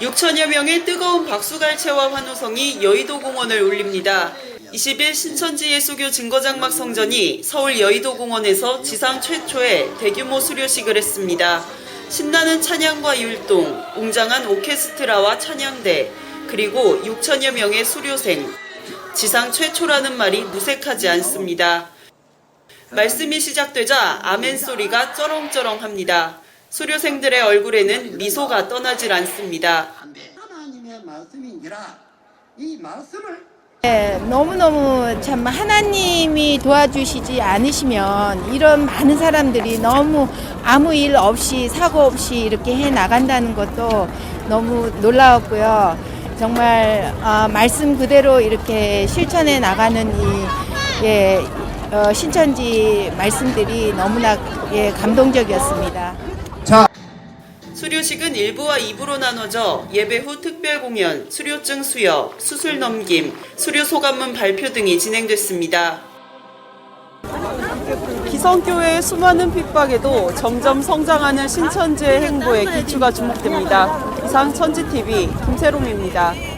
6천여 명의 뜨거운 박수갈채와 환호성이 여의도 공원을 울립니다. 20일 신천지 예수교 증거장막 성전이 서울 여의도 공원에서 지상 최초의 대규모 수료식을 했습니다. 신나는 찬양과 율동, 웅장한 오케스트라와 찬양대, 그리고 6천여 명의 수료생. 지상 최초라는 말이 무색하지 않습니다. 말씀이 시작되자 아멘 소리가 쩌렁쩌렁합니다. 수료생들의 얼굴에는 미소가 떠나질 않습니다. 하나님의 말씀인지라 이 말씀을 네, 너무너무 참 하나님이 도와주시지 않으시면 이런 많은 사람들이 너무 아무 일 없이 사고 없이 이렇게 해 나간다는 것도 너무 놀라웠고요. 정말 아, 말씀 그대로 이렇게 실천해 나가는 이 예, 어, 신천지 말씀들이 너무나 예, 감동적이었습니다. 수료식은 1부와 2부로 나눠져 예배 후 특별 공연, 수료증 수여, 수술 넘김, 수료 소감문 발표 등이 진행됐습니다. 기성교회의 수많은 핍박에도 점점 성장하는 신천지의 행보에 기초가 주목됩니다. 이상 천지TV 김세롱입니다.